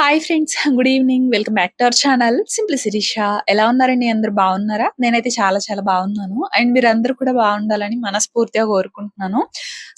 Hi friends good evening welcome back to our channel simply Sirisha ఎలా ఉన్నారండి? అందరు బాగున్నారా? నేనైతే చాలా చాలా బాగున్నాను. అండ్ మీరు కూడా బాగుండాలని మనస్ఫూర్తిగా కోరుకుంటున్నాను.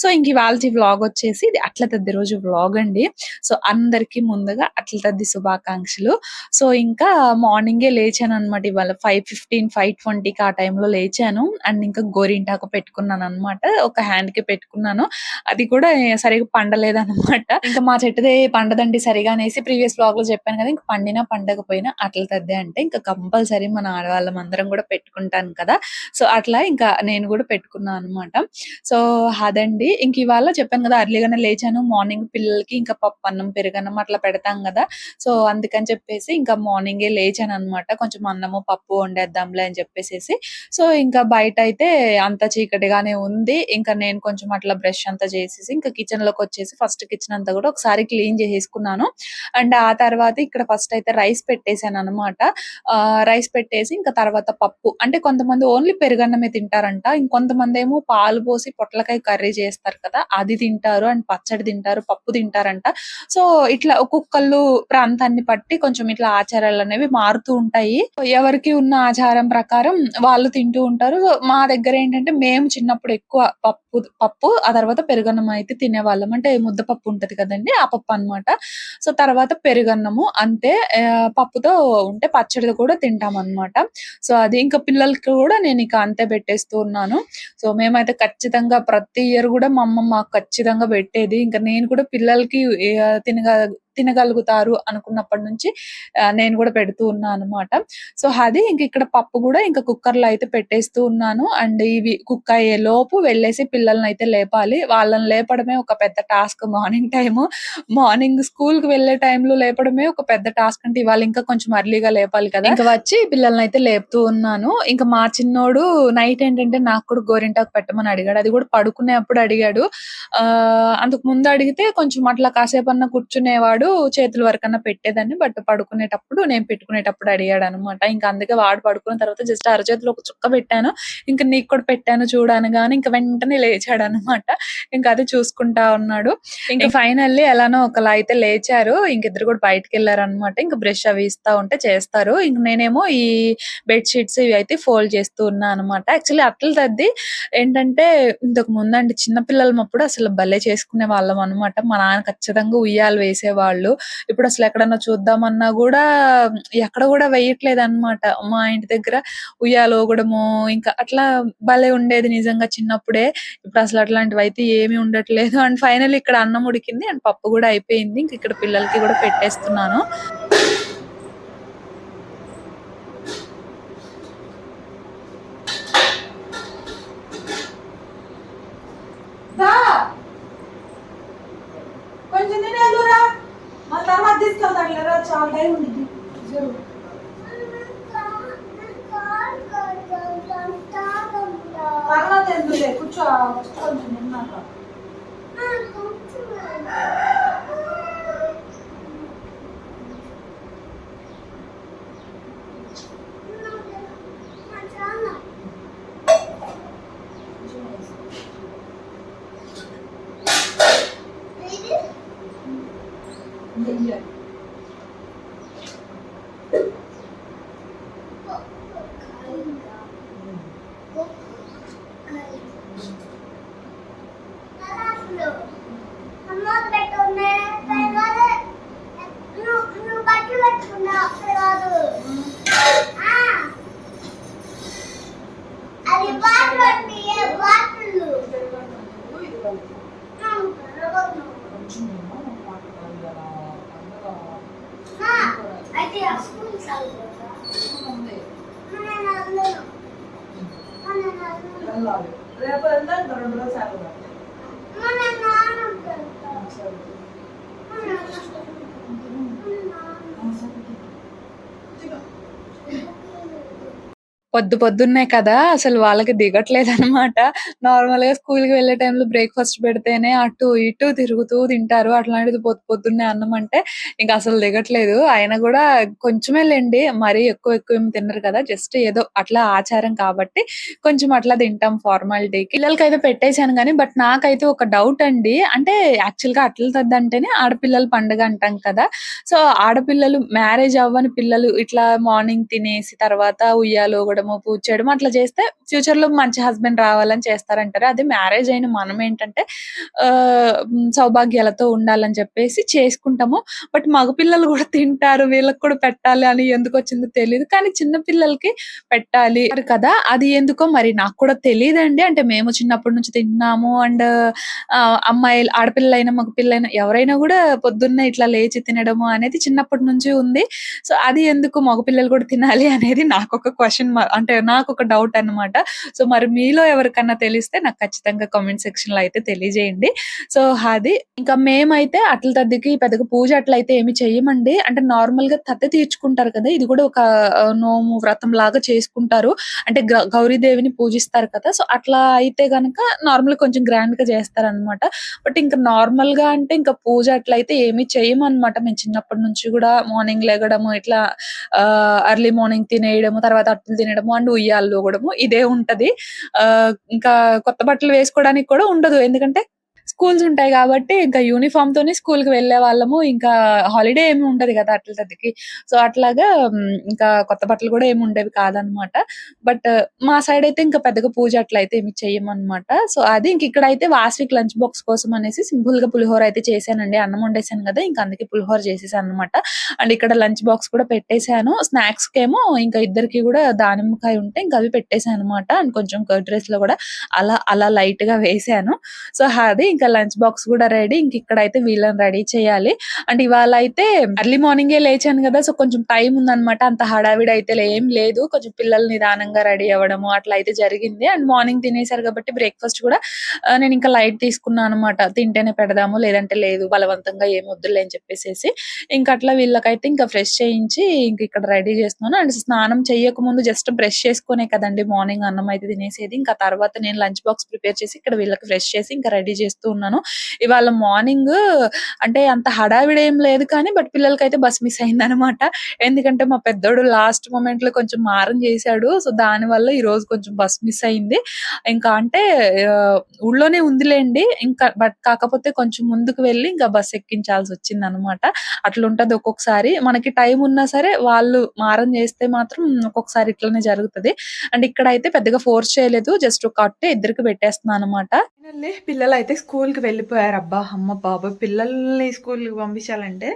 సో ఇంక ఇవాళ వ్లాగ్ వచ్చేసి ఇది అట్ల తద్ది రోజు వ్లాగ్ అండి. సో అందరికీ ముందుగా అట్ల తద్ది శుభాకాంక్షలు. సో ఇంకా మార్నింగే లేచాను అనమాట ఇవాళ ఫైవ్ ఫిఫ్టీన్ ఫైవ్ ట్వంటీకి ఆ టైంలో లేచాను. అండ్ ఇంకా గోరింటాకు పెట్టుకున్నాను అనమాట ఒక హ్యాండ్కి పెట్టుకున్నాను. అది కూడా సరిగా పండలేదనమాట ఇంకా మా చెట్టుదే పండదండి సరిగా అనేసి ప్రీవియస్ బ్లాగ్లో చెప్పాను కదా ఇంకా పండినా పండకపోయినా అట్ల తద్దే అంటే ఇంకా కంపల్సరీ మన ఆడవాళ్ళం అందరం కూడా పెట్టుకుంటాను కదా. సో అట్లా ఇంకా నేను కూడా పెట్టుకున్నాను అనమాట సో అదండి. ఇంక ఇవాళ చెప్పాను కదా అర్లీగానే లేచాను. మార్నింగ్ పిల్లలకి ఇంకా పప్పు అన్నం పెరుగన్నం అట్లా పెడతాం కదా. సో అందుకని చెప్పేసి ఇంకా మార్నింగే లేచాను అనమాట కొంచెం అన్నము పప్పు వండేద్దాంలే అని చెప్పేసి సో ఇంకా బయట అయితే అంత చీకటిగానే ఉంది. ఇంకా నేను కొంచెం అట్లా బ్రష్ అంతా చేసేసి ఇంకా కిచెన్లోకి వచ్చేసి ఫస్ట్ కిచెన్ అంతా కూడా ఒకసారి క్లీన్ చేసేసుకున్నాను. అండ్ ఆ తర్వాత ఇక్కడ ఫస్ట్ అయితే రైస్ పెట్టేశాను అనమాట రైస్ పెట్టేసి ఇంకా తర్వాత పప్పు. అంటే కొంతమంది ఓన్లీ పెరుగన్నమే తింటారంట. ఇంకొంతమంది ఏమో పాలు పోసి పొట్లకాయ కర్రీ చేస్తారు కదా అది తింటారు అండ్ పచ్చడి తింటారు పప్పు తింటారంట. సో ఇట్లా ఒక్కొక్కళ్ళు ప్రాంతాన్ని బట్టి కొంచెం ఇట్లా ఆచారాలు అనేవి మారుతూ ఉంటాయి. ఎవరికి ఉన్న ఆచారం ప్రకారం వాళ్ళు తింటూ ఉంటారు. మా దగ్గర ఏంటంటే మేము చిన్నప్పుడు ఎక్కువ పప్పు పప్పు ఆ తర్వాత పెరుగన్నం అయితే తినేవాళ్ళం. అంటే ముద్దపప్పు ఉంటది కదండి ఆ పప్పు అన్నమాట. సో తర్వాత పెరుగన్నము. అంతే పప్పుతో ఉంటే పచ్చడి కూడా తింటాం అన్నమాట సో అది ఇంకా పిల్లలకి కూడా నేను ఇక అంతే పెట్టేస్తూ ఉన్నాను. సో మేమైతే ఖచ్చితంగా ప్రతి ఇయర్ కూడా మా అమ్మ మాకు ఖచ్చితంగా పెట్టేది. ఇంకా నేను కూడా పిల్లలకి తినగ తినగలుగుతారు అనుకున్నప్పటి నుంచి నేను కూడా పెడుతూ ఉన్నాను అనమాట సో అది ఇంక ఇక్కడ పప్పు కూడా ఇంకా కుక్కర్లో అయితే పెట్టేస్తూ ఉన్నాను. అండ్ ఇవి కుక్ అయ్యే లోపు వెళ్ళేసి పిల్లల్ని అయితే లేపాలి. వాళ్ళని లేపడమే ఒక పెద్ద టాస్క్ మార్నింగ్ టైము. మార్నింగ్ స్కూల్కి వెళ్ళే టైంలో లేపడమే ఒక పెద్ద టాస్క్. అంటే ఇవాళ ఇంకా కొంచెం అర్లీగా లేపాలి కదా. ఇంకా వచ్చి పిల్లల్ని అయితే లేపుతూ ఉన్నాను. ఇంకా మా చిన్నోడు నైట్ ఏంటంటే నాకు కూడా గోరింటాకు పెట్టమని అడిగాడు. అది కూడా పడుకునేప్పుడు అడిగాడు. ఆ అంతకు ముందు అడిగితే కొంచెం అట్లా కాసేపు కూర్చునేవాడు. వాడు చేతుల వరకన్నా పెట్టేదాన్ని బట్ పడుకునేటప్పుడు నేను పెట్టుకునేటప్పుడు అడిగాడు అనమాట ఇంకా అందుకే వాడు పడుకున్న తర్వాత జస్ట్ అరచేతిలో ఒక చుక్క పెట్టాను. ఇంకా నీకు కూడా పెట్టాను చూడాను గానీ ఇంకా వెంటనే లేచాడు అనమాట ఇంకా అది చూసుకుంటా ఉన్నాడు. ఇంకా ఫైనల్లీ ఎలానో ఒకలా అయితే లేచారు. ఇంక ఇద్దరు కూడా బయటకు వెళ్ళారు అనమాట ఇంకా బ్రష్ అవి ఇస్తా ఉంటే చేస్తారు. ఇంక నేనేమో ఈ బెడ్ షీట్స్ ఇవి అయితే ఫోల్డ్ చేస్తూ ఉన్నా అనమాట. యాక్చువల్లీ అట్ల తద్ది ఏంటంటే ఇంతకు ముందండి చిన్నపిల్లలప్పుడు అసలు భలే చేసుకునే వాళ్ళం అనమాట. మా నాన్న ఖచ్చితంగా ఉయ్యాలు వేసేవాళ్ళు వాళ్ళు. ఇప్పుడు అసలు ఎక్కడన్నా చూద్దామన్నా కూడా ఎక్కడ కూడా వేయట్లేదు అనమాట మా ఇంటి దగ్గర ఉయ్యాలు ఊగడము ఇంకా అట్లా భలే ఉండేది నిజంగా చిన్నప్పుడే. ఇప్పుడు అసలు అట్లాంటివి అయితే ఏమీ ఉండట్లేదు. అండ్ ఫైనల్ ఇక్కడ అన్నం ఉడికింది అండ్ పప్పు కూడా అయిపోయింది. ఇంక ఇక్కడ పిల్లలకి కూడా పెట్టేస్తున్నాను కొంచెం మళ్ళీ తర్వాత తీసుకెళ్తాడు లేరా చాలా టైం ఉంది తర్వాత ఎందుకులే కూర్చో పొద్దు పొద్దున్నే కదా అసలు వాళ్ళకి దిగట్లేదు అనమాట నార్మల్గా స్కూల్కి వెళ్ళే టైంలో బ్రేక్‌ఫాస్ట్ పెడితేనే అటు ఇటు తిరుగుతూ తింటారు. అట్లాంటిది పొద్దు పొద్దున్నే అన్నం అంటే ఇంకా అసలు దిగట్లేదు. అయినా కూడా కొంచెమే లెండి. మరీ ఎక్కువ ఎక్కువ ఏమి తినరు కదా! జస్ట్ ఏదో అట్లా ఆచారం కాబట్టి కొంచెం అట్లా తింటాం ఫార్మాలిటీకి. అయితే పెట్టేసాను కానీ బట్ నాకైతే ఒక డౌట్ అండి. అంటే యాక్చువల్గా అట్ల తద్ది అంటేనే ఆడపిల్లల పండుగ అంటాం కదా! సో, ఆడపిల్లలు మ్యారేజ్ అవ్వని పిల్లలు ఇట్లా మార్నింగ్ తినేసి తర్వాత ఉయ్యాల చేయడము పూజ చేయడం అట్లా చేస్తే ఫ్యూచర్లో మంచి హస్బెండ్ రావాలని చేస్తారంటారు. అదే మ్యారేజ్ అయిన మనం ఏంటంటే సౌభాగ్యాలతో ఉండాలని చెప్పేసి చేసుకుంటాము. బట్ మగపిల్లలు కూడా తింటారు. వీళ్ళకి కూడా పెట్టాలి అని ఎందుకు వచ్చిందో తెలియదు కానీ చిన్న పిల్లలకి పెట్టాలి కదా! అది ఎందుకో మరి నాకు కూడా తెలియదండి అంటే మేము చిన్నప్పటి నుంచి తిన్నాము అండ్ ఆహ్, అమ్మాయిలు ఆడపిల్లలైనా, మగపిల్లలైనా ఎవరైనా కూడా పొద్దున్నే ఇట్లా లేచి తినడము అనేది చిన్నప్పటి నుంచి ఉంది. సో, అది ఎందుకు మగపిల్లలు కూడా తినాలి అనేది నాకు ఒక క్వశ్చన్ అంటే నాకు ఒక డౌట్ అన్నమాట. సో, మరి మీలో ఎవరికన్నా తెలిస్తే నాకు ఖచ్చితంగా కామెంట్ సెక్షన్లో అయితే తెలియజేయండి. సో, అది ఇంకా మేమైతే అట్ల తద్దికి పెద్దగా పూజ అట్లయితే ఏమి చెయ్యమండి. అంటే నార్మల్గా తత్తి తీర్చుకుంటారు కదా! ఇది కూడా ఒక నోము, వ్రతం లాగా చేసుకుంటారు. అంటే గ గౌరీదేవిని పూజిస్తారు కదా! సో, అట్లా అయితే గనక నార్మల్ కొంచెం గ్రాండ్గా చేస్తారు చేస్తారనమాట. బట్ ఇంకా నార్మల్గా అంటే ఇంకా పూజ అట్లయితే ఏమి చేయమనమాట. మేము చిన్నప్పటి నుంచి కూడా మార్నింగ్ లెగడము ఇట్లా ఆ అర్లీ మార్నింగ్ తినేయడము, తర్వాత అట్లు తినడము అండ్ ఉయ్యాలు ఊగడము ఇదే ఉంటది. ఆ ఇంకా కొత్త బట్టలు వేసుకోవడానికి కూడా ఉండదు. ఎందుకంటే స్కూల్స్ ఉంటాయి కాబట్టి ఇంకా యూనిఫార్మ్ తోని స్కూల్కి వెళ్ళే వాళ్ళము ఇంకా హాలిడే ఏమి ఉండదు కదా అట్లకి సో, అట్లాగా ఇంకా కొత్త బట్టలు కూడా ఏమి ఉండేవి కాదనమాట. బట్ మా సైడ్ అయితే ఇంకా పెద్దగా పూజ అట్లయితే ఏమి చెయ్యమన్నమాట సో, అది ఇంక ఇక్కడైతే వాస్విక్ లంచ్ బాక్స్ కోసం అనేసి సింపుల్గా పులిహోర అయితే చేశానండి. అన్నం వండేసాను కదా ఇంకా అందుకే పులిహోర చేసేసాననమాట. అండ్ ఇక్కడ లంచ్ బాక్స్ కూడా పెట్టేసాను. ఏమో ఇంకా ఇద్దరికి కూడా దానిమ్మకాయ ఉంటే ఇంకా అవి పెట్టేసాననమాట. అండ్ కొంచెం కర్డ్ రైస్‌లో కూడా అలా అలా లైట్గా వేశాను. సో, అది ఇంకా లంచ్ బాక్స్ కూడా రెడీ. ఇంక ఇక్కడైతే వీళ్ళని రెడీ చేయాలి. అండ్ ఇవాళ అయితే ఎర్లీ మార్నింగే లేచాను కదా సో, కొంచెం టైం ఉందనమాట. అంత హడావిడి అయితే ఏం లేదు. కొంచెం పిల్లలు నిదానంగా రెడీ అవ్వడము అట్లా అయితే జరిగింది. అండ్ మార్నింగ్ తినేసారు కాబట్టి బ్రేక్‌ఫాస్ట్ కూడా నేను ఇంకా లైట్ తీసుకున్నాను అనమాట. తింటేనే పెడదాము లేదంటే లేదు బలవంతంగా ఏం వద్దులే అని చెప్పేసేసి. ఇంకా అట్లా వీళ్ళకైతే ఇంకా ఫ్రెష్ చేయించి ఇంక ఇక్కడ రెడీ చేస్తున్నాను. అండ్ స్నానం చెయ్యకముందు జస్ట్ బ్రష్ చేసుకునే కదండి మార్నింగ్ అన్నం అయితే తినేసేది. ఇంకా తర్వాత నేను లంచ్ బాక్స్ ప్రిపేర్ చేసి ఇక్కడ వీళ్ళకి ఫ్రెష్ చేసి ఇంకా రెడీ చేస్తూ ఉన్నాను. ఇవాళ మార్నింగ్ అంటే అంత హడావిడి ఏం లేదు కానీ బట్ పిల్లలకైతే బస్ మిస్ అయిందనమాట. ఎందుకంటే మా పెద్దోడు లాస్ట్ మూమెంట్లో కొంచెం మారం చేశాడు. సో, దానివల్ల రోజు కొంచెం బస్ మిస్ అయింది. ఇంకా అంటే ఊళ్ళోనే ఉందిలేండి ఇంకా బట్ కాకపోతే కొంచెం ముందుకు వెళ్ళి ఇంకా బస్ ఎక్కించాల్సి వచ్చింది అనమాట అట్లుంటది ఒక్కొక్కసారి. మనకి టైం ఉన్నా సరే వాళ్ళు మారం చేస్తే మాత్రం ఒక్కొక్కసారి ఇట్లనే జరుగుతది. అండ్ ఇక్కడ అయితే పెద్దగా ఫోర్స్ చేయలేదు. జస్ట్ ఒక అట్టే ఇద్దరికి పెట్టేస్తున్నాననమాట. పిల్లలు అయితే స్కూల్‌కి వెళ్ళిపోయారు. అబ్బా! అమ్మ బాబు పిల్లల్ని స్కూల్‌కి పంపించాలంటే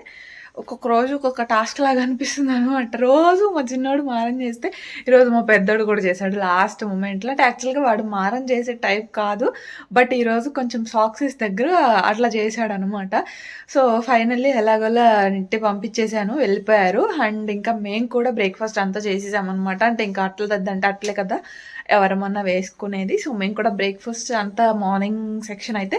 ఒక్కొక్క రోజు ఒక్కొక్క టాస్క్ లాగా అనిపిస్తుంది అనమాట రోజు మా చిన్నోడు మారం చేస్తే ఈరోజు మా పెద్దోడు కూడా చేశాడు లాస్ట్ మూమెంట్లో అంటే యాక్చువల్‌గా వాడు మారం చేసే టైప్ కాదు. బట్ ఈరోజు కొంచెం సాక్సెస్ దగ్గర అట్లా చేశాడనమాట. సో, ఫైనల్లీ ఎలాగోలా ఇంటి పంపించేసాను. వెళ్ళిపోయారు. అండ్ ఇంకా మేము కూడా బ్రేక్‌ఫాస్ట్ అంతా చేసేసామనమాట. అంటే ఇంకా అట్లా అంటే అట్లే కదా! ఎవరమన్నా వేసుకునేది. సో, మేము కూడా బ్రేక్‌ఫాస్ట్ అంతా మార్నింగ్ సెక్షన్ అయితే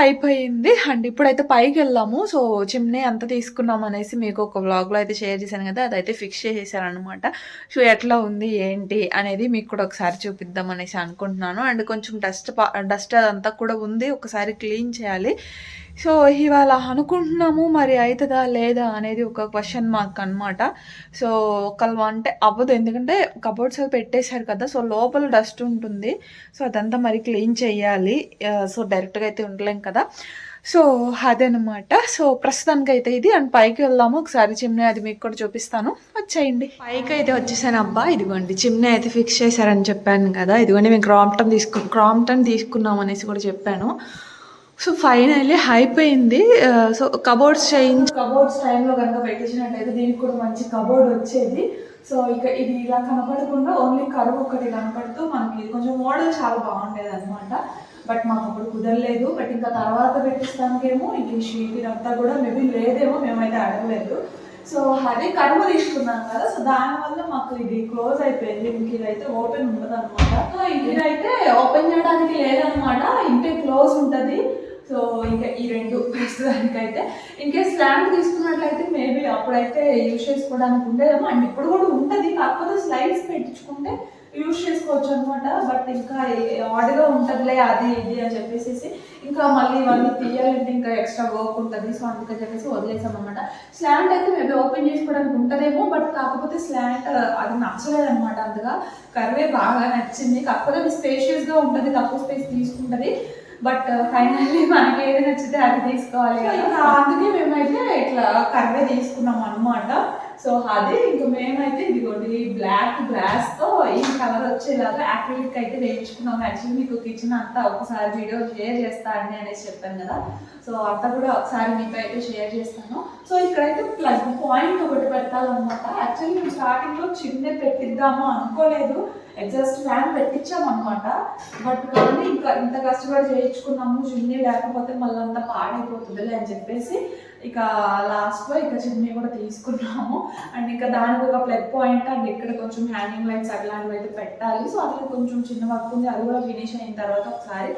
అయిపోయింది. అండ్ ఇప్పుడైతే పైకి వెళ్ళాము సో, చిమ్నే అంతా తీసుకున్నాము అనేసి మీకు ఒక వ్లాగ్‌లో అయితే షేర్ చేశాను కదా! అదైతే ఫిక్స్ చేసేసారనమాట సో, ఎట్లా ఉంది ఏంటి అనేది మీకు కూడా ఒకసారి చూపిద్దాం అనేసి అనుకుంటున్నాను. అండ్ కొంచెం డస్ట్ డస్ట్ అదంతా కూడా ఉంది. ఒకసారి క్లీన్ చేయాలి. సో, ఇవాళ అనుకుంటున్నాము మరి అవుతుందా లేదా? అనేది ఒక క్వశ్చన్ మార్క్ అనమాట. సో, ఒకళ్ళు అంటే అవ్వదు. ఎందుకంటే కబోర్డ్స్ అవి పెట్టేశారు కదా! సో, లోపల డస్ట్ ఉంటుంది. సో, అదంతా మరి క్లీన్ చేయాలి. Uh, సో, డైరెక్ట్‌గా అయితే ఉండలేం కదా! సో, అదనమాట. సో, ప్రస్తుతానికి అయితే ఇది అండ్ పైకి వెళ్దాము. ఒకసారి చిమ్నే అది మీకు కూడా చూపిస్తాను. వచ్చేయండి. పైకి అయితే వచ్చేసాను అబ్బా ఇదిగోండి చిమ్నే అయితే ఫిక్స్ చేశారని చెప్పాను కదా! ఇదిగోండి మేము క్రాంప్టన్ తీసుకు క్రాంప్టన్ తీసుకున్నాం అనేసి కూడా చెప్పాను. సో, ఫైనల్లీ అయిపోయింది. సో, కబోర్డ్స్ చేయించి కబోర్డ్స్ టైంలో కనుక పెట్టించినట్లయితే దీనికి కూడా మంచి కబోర్డ్ వచ్చేది. సో, ఇక ఇది ఇలా కనపడకుండా ఓన్లీ కరువు ఒకటి కనపడుతూ మనకి కొంచెం మోడల్ చాలా బాగుండేదనమాట. బట్ మాకు అప్పుడు కుదరలేదు. బట్ ఇంకా తర్వాత పెట్టిస్తానికేమో ఇంక ఈ షీట్ ఇదంతా కూడా మేబీ లేదేమో మేమైతే అడగలేదు. సో, అదే కర్వ్ తీసుకున్నాం కదా! సో, దానివల్ల మాకు ఇది క్లోజ్ అయిపోయింది. ఇంక ఇదైతే ఓపెన్ ఉండదనమాట. సో, ఇదైతే ఓపెన్ చేయడానికి లేదనమాట. ఇంతే క్లోజ్ ఉంటుంది సో, ఇంకా ఈ రెండు ప్రస్తుతానికైతే. ఇన్‌కేస్ ల్యాంప్ తీసుకున్నట్లయితే మేబీ అప్పుడైతే యూజ్ చేసుకోవడానికి ఉండేదేమో. అండ్ ఇప్పుడు కూడా ఉంటుంది కాకపోతే స్లైడ్స్ పెట్టించుకుంటే యూజ్ చేసుకోవచ్చు అనమాట బట్ ఇంకా ఆడిగా ఉంటుందిలే అది ఇది అని చెప్పేసి ఇంకా మళ్ళీ ఇవన్నీ తీయాలంటే ఇంకా ఎక్స్ట్రా వర్క్ ఉంటుంది. సో అందుకని చెప్పేసి వదిలేసాం అనమాట స్లాంట్ అయితే మేబీ ఓపెన్ చేసుకోవడానికి ఉంటుందేమో బట్ కాకపోతే స్లాంట్ అది నచ్చలేదు అనమాట అంతగా. కర్వే బాగా నచ్చింది. కాకపోతే అది స్పేషియస్గా ఉంటుంది తక్కువ స్పేస్ తీసుకుంటుంది. బట్ ఫైనల్లీ మనకి ఏది నచ్చితే అది తీసుకోవాలి అందుకే మేమైతే ఇట్లా కర్వే తీసుకున్నాం అనమాట సో అదే ఇంకా మేమైతే ఇదిగోండి బ్లాక్ గ్లాస్తో ఈ కలర్ వచ్చేలాగా యాక్రిలిక్ అయితే వేయించుకున్నాం. యాక్చువల్లీ మీకు కిచెన్ అంతా ఒకసారి వీడియో షేర్ చేస్తా అండి అనేసి చెప్పాను కదా. సో అంతా కూడా ఒకసారి మీతో అయితే షేర్ చేస్తాను. సో ఇక్కడైతే ప్లగ్ పాయింట్ ఒకటి పెట్టాలన్నమాట. యాక్చువల్లీ మేము స్టార్టింగ్లో చిన్న పెట్టిద్దాము అనుకోలేదు. ఎగ్జాస్ట్ ఫ్యాన్ పెట్టించాం అనమాట బట్ కానీ ఇంకా ఇంత కష్టపడి చేయించుకున్నాము చిన్ని లేకపోతే మళ్ళీ అంతా పాడైపోతుందిలే అని చెప్పేసి ఇక లాస్ట్లో ఇక చిన్ని కూడా తీసుకున్నాము. అండ్ ఇంకా దానికి ఒక ప్లగ్ పాయింట్ అండ్ ఇక్కడ కొంచెం హ్యాంగింగ్ లైట్స్ అట్లాంటివి అయితే పెట్టాలి. సో అట్లా కొంచెం చిన్న వర్క్ ఉంది అది కూడా ఫినిష్ అయిన తర్వాత ఒకసారి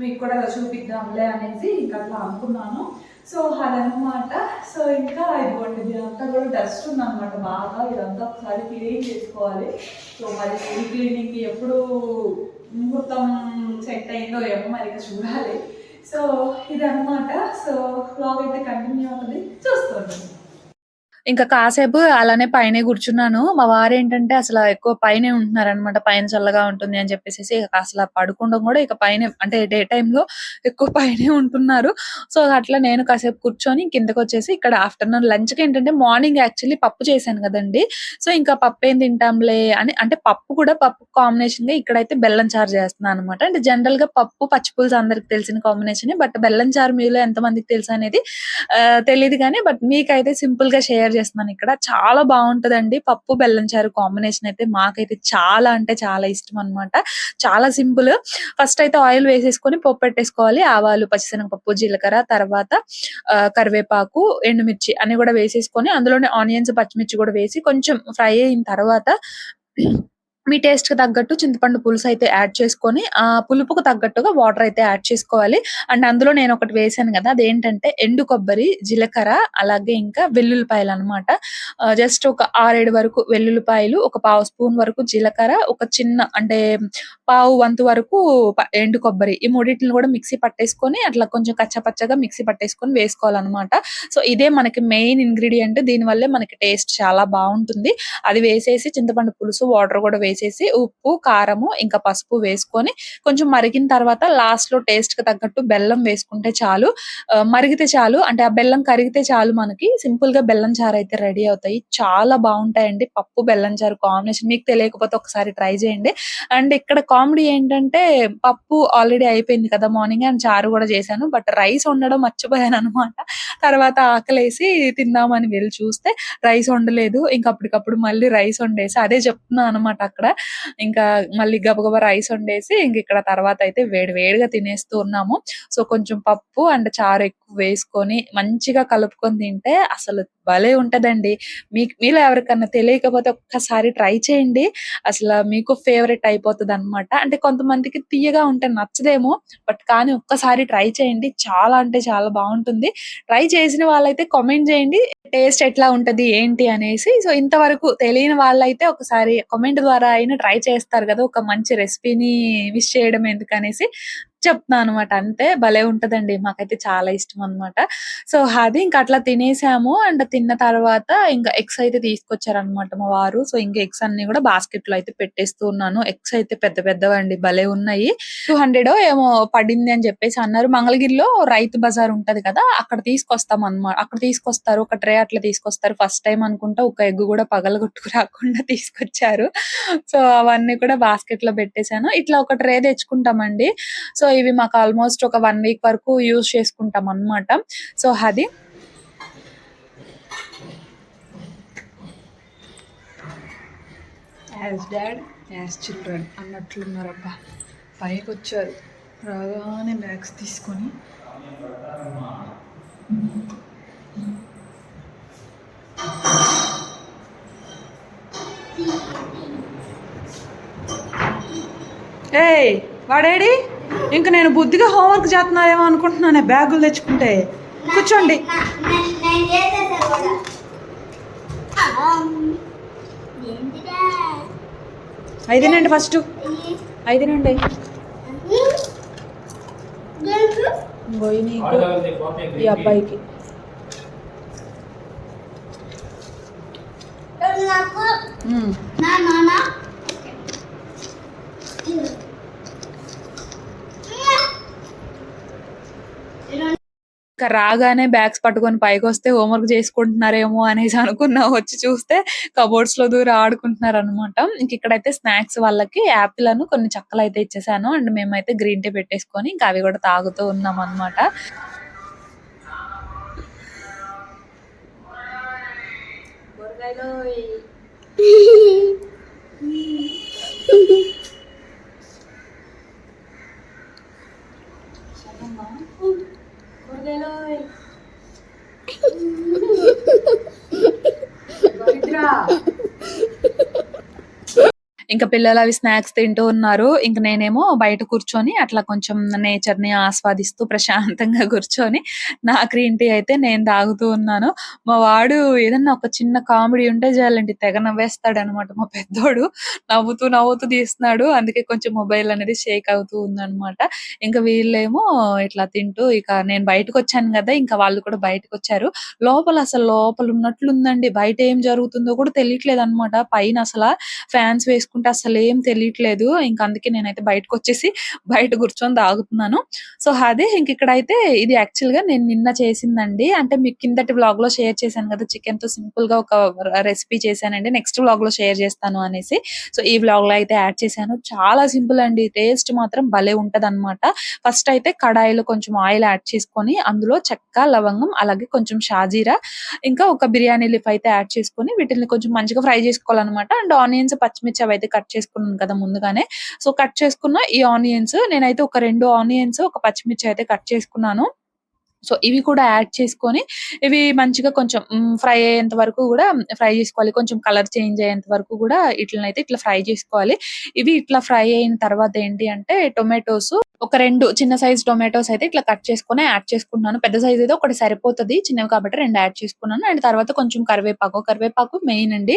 మీకు కూడా చూపిద్దాంలే అనేసి ఇంకా అట్లా అనుకున్నాను. సో అదనమాట సో ఇంకా ఇదిగోండి ఇదంతా కూడా డస్ట్ ఉందన్నమాట బాగా. ఇదంతా ఒకసారి క్లీన్ చేసుకోవాలి. సో మరి ఈ క్లీనింగ్కి ఎప్పుడు ముహూర్తం సెట్ అయిందో ఏమో మరి ఇక చూడాలి. సో ఇదనమాట సో బ్లాగ్ అయితే కంటిన్యూ అవుతుంది. చూస్తుంటుంది ఇంకా కాసేపు అలానే పైనే కూర్చున్నాను. మా వారు ఏంటంటే అసలు ఎక్కువ పైనే ఉంటున్నారు అనమాట పైన చల్లగా ఉంటుంది అని చెప్పేసి ఇక అసలు పడుకోవడం కూడా ఇక పైన అంటే డే లో ఎక్కువ పైనే ఉంటున్నారు. సో అట్లా నేను కాసేపు కూర్చొని కిందకు వచ్చేసి ఇక్కడ ఆఫ్టర్నూన్ లంచ్కి ఏంటంటే మార్నింగ్ యాక్చువల్లీ పప్పు చేశాను కదండి. సో ఇంకా పప్పు ఏం తింటాంలే అని అంటే పప్పు కూడా పప్పు కాంబినేషన్గా ఇక్కడైతే బెల్లం చారు చేస్తున్నాను అనమాట అంటే జనరల్గా పప్పు పచ్చిపులుసు అందరికి తెలిసిన కాంబినేషన్. బట్ బెల్లం చారు మీలో ఎంత మందికి తెలుసు అనేది ఆ, తెలియదు కానీ బట్ మీకైతే సింపుల్గా షేర్ చేస్తున్నాను ఇక్కడ. చాలా బాగుంటదండి. పప్పు బెల్లం చారు కాంబినేషన్ అయితే మాకైతే చాలా అంటే చాలా ఇష్టం అన్నమాట. చాలా సింపుల్. ఫస్ట్ అయితే ఆయిల్ వేసేసుకొని పప్పు పెట్టేసుకోవాలి. ఆవాలు పచ్చిశనగపప్పు జీలకర్ర తర్వాత ఆ, కరివేపాకు ఎండుమిర్చి అన్ని కూడా వేసేసుకొని అందులోనే ఆనియన్స్ పచ్చిమిర్చి కూడా వేసి కొంచెం ఫ్రై అయిన తర్వాత మీ టేస్ట్కి తగ్గట్టు చింతపండు పులుసు అయితే యాడ్ చేసుకొని ఆ పులుపుకు తగ్గట్టుగా వాటర్ అయితే యాడ్ చేసుకోవాలి. అండ్ అందులో నేను ఒకటి వేసాను కదా అదేంటంటే ఎండు కొబ్బరి జీలకర్ర అలాగే ఇంకా వెల్లుల్లిపాయలు అనమాట జస్ట్ ఒక ఆరేడు వరకు వెల్లుల్లిపాయలు ఒక పావు స్పూన్ వరకు జీలకర్ర ఒక చిన్న అంటే పావు వంతు వరకు ఎండు కొబ్బరి. ఈ మూడింటిని కూడా మిక్సీ పట్టేసుకొని అట్లా కొంచెం కచ్చపచ్చగా మిక్సీ పట్టేసుకొని వేసుకోవాలన్నమాట. సో ఇదే మనకి మెయిన్ ఇంగ్రీడియంట్ దీని వల్లే మనకి టేస్ట్ చాలా బాగుంటుంది. అది వేసేసి చింతపండు పులుసు వాటర్ కూడా వేసేసి ఉప్పు కారము ఇంకా పసుపు వేసుకొని కొంచెం మరిగిన తర్వాత లాస్ట్లో టేస్ట్కి తగ్గట్టు బెల్లం వేసుకుంటే చాలు. మరిగితే చాలు. అంటే ఆ బెల్లం కరిగితే చాలు మనకి. సింపుల్గా బెల్లం చారు అయితే రెడీ అవుతాయి. చాలా బాగుంటాయండి పప్పు బెల్లం చారు కాంబినేషన్ మీకు తెలియకపోతే ఒకసారి ట్రై చేయండి. అండ్ ఇక్కడ కామెడీ ఏంటంటే పప్పు ఆల్రెడీ అయిపోయింది కదా. మార్నింగ్ అండ్ చారు కూడా చేశాను. బట్ రైస్ వండడం మర్చిపోయాను అనమాట తర్వాత ఆకలేసి తిందామని వెళ్ళి చూస్తే రైస్ వండలేదు. ఇంకా అప్పటికప్పుడు మళ్ళీ రైస్ వండేసి అదే చెప్తున్నాను అనమాట అక్కడ. ఇంకా మళ్ళీ గబగబా రైస్ వండేసి ఇంక ఇక్కడ తర్వాత అయితే వేడి వేడిగా తినేస్తూ ఉన్నాము. సో కొంచెం పప్పు అండ్ చారు ఎక్కువ వేసుకొని మంచిగా కలుపుకొని తింటే అసలు భలే ఉంటదండి. మీకు మీలో ఎవరికన్నా తెలియకపోతే ఒక్కసారి ట్రై చేయండి. అసలు మీకు ఫేవరెట్ అయిపోతుంది అనమాట అంటే కొంతమందికి తీయగా ఉంటే నచ్చదేమో బట్ కానీ ఒక్కసారి ట్రై చేయండి. చాలా అంటే చాలా బాగుంటుంది. ట్రై చేసిన వాళ్ళైతే కామెంట్ చేయండి. టేస్ట్ ఎట్లా ఉంటది ఏంటి అనేసి. సో ఇంతవరకు తెలియని వాళ్ళైతే ఒకసారి కామెంట్ ద్వారా అయినా ట్రై చేస్తారు కదా ఒక మంచి రెసిపీని విష్ చేయడం ఎందుకనేసి. చెప్తున్నాను అనమాట అంతే భలే ఉంటదండి. మాకైతే చాలా ఇష్టం అన్నమాట. సో అది ఇంకా అట్లా తినేసాము. అండ్ తిన్న తర్వాత ఇంకా ఎగ్స్ అయితే తీసుకొచ్చారనమాట మా వారు. సో ఇంకా ఎగ్స్ అన్ని కూడా బాస్కెట్లో అయితే పెట్టేస్తూ ఉన్నాను. ఎగ్స్ అయితే పెద్ద పెద్దవండి. భలే ఉన్నాయి. టూ హండ్రెడ్ ఏమో పడింది అని చెప్పేసి అన్నారు. మంగళగిరిలో రైతు బజార్ ఉంటది కదా అక్కడ తీసుకొస్తాం అన్నమాట అక్కడ తీసుకొస్తారు. ఒక ట్రే అట్లా తీసుకొస్తారు. ఫస్ట్ టైం అనుకుంటా ఒక ఎగ్ కూడా పగలగొట్టుకు రాకుండా తీసుకొచ్చారు. సో అవన్నీ కూడా బాస్కెట్లో పెట్టేశాను. ఇట్లా ఒక ట్రే తెచ్చుకుంటామండి. సో సో ఇవి మాకు ఆల్మోస్ట్ ఒక వన్ వీక్ వరకు యూజ్ చేసుకుంటాం అన్నమాట. సో అది. యాజ్ డాడ్ యాజ్ చిల్డ్రన్ అన్నట్లున్నారబ్బా పైకి వచ్చారు. రాగానే బ్యాగ్స్ తీసుకొని. ఏయ్ వాడేడి? ఇంక నేను బుద్ధిగా హోంవర్క్ చేస్తున్నారేమో అనుకుంటున్నానే బ్యాగులు తెచ్చుకుంటే. కూర్చోండి. తినండి ఫస్ట్ ఇంకో ఈ నీకు ఈ అబ్బాయికి. నాకు మ్మ్. నా నాన్న ఇంకా రాగానే బ్యాగ్స్ పట్టుకొని పైకి వస్తే హోంవర్క్ చేసుకుంటున్నారేమో అనేసి అనుకున్నా వచ్చి చూస్తే కబోర్డ్స్లో దూరం ఆడుకుంటున్నారు అనమాట ఇంక ఇక్కడైతే స్నాక్స్ వాళ్ళకి యాపిల్ అను కొన్ని చక్కలు అయితే ఇచ్చేసాను. అండ్ మేమైతే గ్రీన్ టీ పెట్టేసుకొని ఇంకా అవి కూడా తాగుతూ ఉన్నాం అనమాట నేను పవిత్ర ఇంకా పిల్లలు అవి స్నాక్స్ తింటూ ఉన్నారు. ఇంకా నేనేమో బయట కూర్చొని అట్లా కొంచెం నేచర్ని ఆస్వాదిస్తూ ప్రశాంతంగా కూర్చొని నా గ్రీన్ టీ అయితే నేను తాగుతూ ఉన్నాను. మా వాడు ఏదన్నా ఒక చిన్న కామెడీ ఉంటే చాలండి తెగ నవ్వేస్తాడు అనమాట మా పెద్దోడు నవ్వుతూ నవ్వుతూ తీస్తున్నాడు. అందుకే కొంచెం మొబైల్ అనేది షేక్ అవుతూ ఉందన్నమాట ఇంకా వీళ్ళేమో ఇట్లా తింటూ ఇక నేను బయటకు వచ్చాను కదా ఇంకా వాళ్ళు కూడా బయటకు వచ్చారు. లోపల అసలు లోపల ఉన్నట్లుందండి. బయట ఏం జరుగుతుందో కూడా తెలియట్లేదు అనమాట పైన అసలు ఫ్యాన్స్ వేసుకుంటే అసలు ఏం తెలియట్లేదు. ఇంకా అందుకే నేనైతే బయటకు వచ్చేసి బయట కూర్చొని తాగుతున్నాను. సో అదే ఇంక ఇక్కడైతే ఇది యాక్చువల్గా నేను నిన్న చేసిందండి. అంటే మీకు కిందటి వ్లాగ్లో షేర్ చేశాను కదా చికెన్తో సింపుల్గా ఒక రెసిపీ చేశానండి. నెక్స్ట్ వ్లాగ్లో షేర్ చేస్తాను అనేసి. సో ఈ వ్లాగ్లో అయితే యాడ్ చేశాను. చాలా సింపుల్ అండి. టేస్ట్ మాత్రం భలే ఉంటది ఫస్ట్ అయితే కడాయిలో కొంచెం ఆయిల్ యాడ్ చేసుకొని అందులో చెక్క లవంగం అలాగే కొంచెం షాజీరా ఇంకా ఒక బిర్యానీ లీఫ్ అయితే యాడ్ చేసుకొని వీటిని కొంచెం మంచిగా ఫ్రై చేసుకోవాలన్నమాట. అండ్ ఆనియన్స్ పచ్చిమిర్చి అవి అయితే కట్ చేసుకున్నాను కదా ముందుగానే. సో కట్ చేసుకున్న ఈ ఆనియన్స్ నేనైతే ఒక రెండు ఆనియన్స్ ఒక పచ్చిమిర్చి అయితే కట్ చేసుకున్నాను. సో ఇవి కూడా యాడ్ చేసుకొని ఇవి మంచిగా కొంచెం ఫ్రై అయ్యేంత వరకు కూడా ఫ్రై చేసుకోవాలి. కొంచెం కలర్ చేంజ్ అయ్యేంత వరకు కూడా ఇట్లనైతే ఇట్లా ఫ్రై చేసుకోవాలి. ఇవి ఇట్లా ఫ్రై అయిన తర్వాత ఏంటి అంటే టొమాటోస్ ఒక రెండు చిన్న సైజ్ టొమాటోస్ అయితే ఇట్లా కట్ చేసుకొని యాడ్ చేసుకుంటున్నాను. పెద్ద సైజ్ అయితే ఒకటి సరిపోతుంది చిన్నవి కాబట్టి రెండు యాడ్ చేసుకున్నాను. అండ్ తర్వాత కొంచెం కరివేపాకు కరివేపాకు మెయిన్ అండి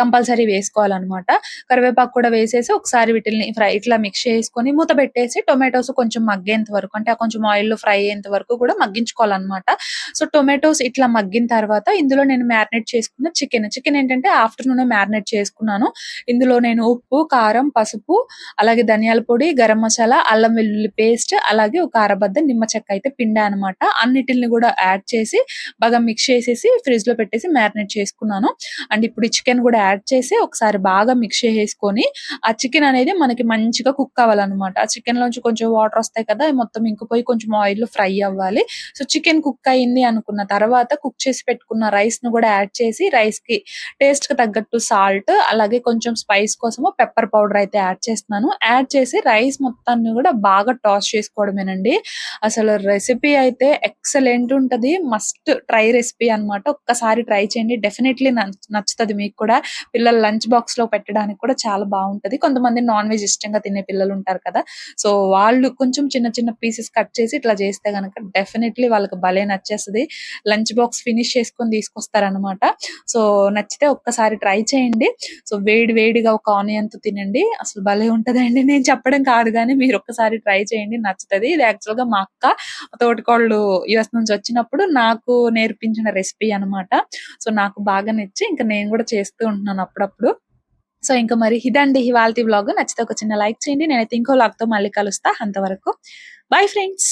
కంపల్సరీ వేసుకోవాలన్నమాట. కరివేపాకు కూడా వేసేసి ఒకసారి వీటిని ఫ్రై ఇట్లా మిక్స్ చేసుకొని మూత పెట్టేసి టొమాటోస్ కొంచెం మగ్గేంత వరకు అంటే ఆ కొంచెం ఆయిల్లో ఫ్రై అయ్యేంత వరకు కూడా మగ్గించుకోవాలన్నమాట. సో టొమాటోస్ ఇట్లా మగ్గిన తర్వాత ఇందులో నేను మ్యారినేట్ చేసుకున్న చికెన్. చికెన్ ఏంటంటే ఆఫ్టర్నూన్ మ్యారినేట్ చేసుకున్నాను. ఇందులో నేను ఉప్పు కారం పసుపు అలాగే ధనియాల పొడి గరం మసాలా అల్లం వెల్లుల్లి పేస్ట్ అలాగే ఒక అరబద్ద నిమ్మ చెక్క అయితే పిండా అనమాట అన్నిటిని కూడా యాడ్ చేసి బాగా మిక్స్ చేసేసి ఫ్రిడ్జ్లో పెట్టేసి మ్యారినేట్ చేసుకున్నాను. అండ్ ఇప్పుడు ఈ చికెన్ కూడా యాడ్ చేసి ఒకసారి బాగా మిక్స్ చేసుకొని ఆ చికెన్ అనేది మనకి మంచిగా కుక్ అవ్వాలన్నమాట. ఆ చికెన్ లోంచి కొంచెం వాటర్ వస్తాయి కదా మొత్తం ఇంకిపోయి కొంచెం ఆయిల్ ఫ్రై అవ్వాలి. సో చికెన్ కుక్ అయింది అనుకున్న తర్వాత కుక్ చేసి పెట్టుకున్న రైస్ను కూడా యాడ్ చేసి రైస్కి టేస్ట్కి తగ్గట్టు సాల్ట్ అలాగే కొంచెం స్పైస్ కోసము పెప్పర్ పౌడర్ అయితే యాడ్ చేస్తున్నాను. యాడ్ చేసి రైస్ మొత్తాన్ని కూడా బాగా టాస్ చేసుకోవడమేనండి. అసలు రెసిపీ అయితే ఎక్సలెంట్ ఉంటది. మస్ట్ ట్రై రెసిపీ అన్నమాట. ఒక్కసారి ట్రై చేయండి. డెఫినెట్లీ నచ్చుతుంది మీకు కూడా. పిల్లల లంచ్ బాక్స్లో పెట్టడానికి కూడా చాలా బాగుంటది. కొంతమంది నాన్ వెజ్ ఇష్టంగా తినే పిల్లలు ఉంటారు కదా. సో వాళ్ళు కొంచెం చిన్న చిన్న పీసెస్ కట్ చేసి ఇట్లా చేస్తే గనక డెఫినెట్లీ వాళ్ళకి భలే నచ్చేస్తుంది. లంచ్ బాక్స్ ఫినిష్ చేసుకొని తీసుకొస్తారనమాట సో నచ్చితే ఒక్కసారి ట్రై చేయండి. సో వేడి వేడిగా ఒక ఆనియన్తో తినండి. అసలు భలే ఉంటదండి. నేను చెప్పడం కాదు కానీ మీరు ఒక్కసారి ట్రై చేయండి. నచ్చుతుంది. ఇది యాక్చువల్గా మా అక్క తోటికోళ్ళు యుఎస్ నుంచి వచ్చినప్పుడు నాకు నేర్పించిన రెసిపీ అన్నమాట. సో నాకు బాగా నచ్చి ఇంకా నేను కూడా చేస్తూ ఉంటున్నాను అప్పుడప్పుడు. సో ఇంకా మరి ఇదండి ఇవాళ వ్లాగ్. నచ్చితే ఒక చిన్న లైక్ చేయండి. నేనైతే ఇంకో vlog మళ్ళీ కలుస్తా. అంతవరకు బై ఫ్రెండ్స్.